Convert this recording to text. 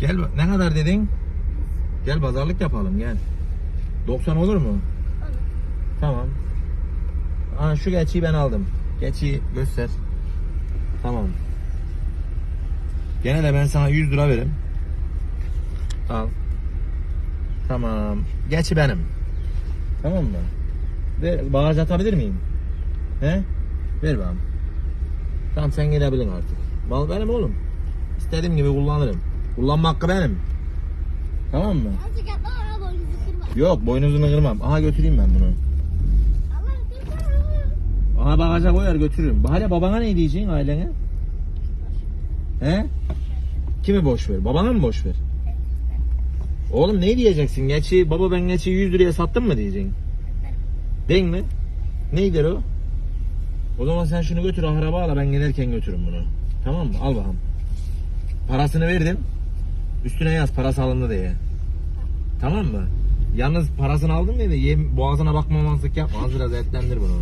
Gel ne kadar dedin? Gel pazarlık yapalım gel. 90 olur mu? Olur. Tamam. Aa, şu geçiyi ben aldım. Geçiyi göster. Tamam. Gene de ben sana 100 lira veririm. Al. Tamam. Geçi benim. Tamam mı? Ver, bagaj atabilir miyim? He? Ver bana. Tamam sen gelebilirsin artık. Mal benim oğlum. İstediğim gibi kullanırım. Kullanma hakkı benim. Tamam mı? Azıcık yapma ama boynuzu kırma. Yok boynuzunu kırmam. Aha götüreyim ben bunu. Allah kırma. Aha bagaja koyar götürürüm. Hala babana ne diyeceksin ailene? He? Kimi boş ver? Babana mı boş ver? Oğlum ne diyeceksin? Geçi baba ben geçi 100 liraya sattım mı diyeceksin? Değil mi? Neydir o? O zaman sen şunu götür araba al ben gelirken götürün bunu. Tamam mı? Al bakalım. Parasını verdim. Üstüne yaz parası alındı diye. Tamam mı? Yalnız parasını aldın de yem, boğazına bakmamazlık yapma. Az biraz etlendir bunu.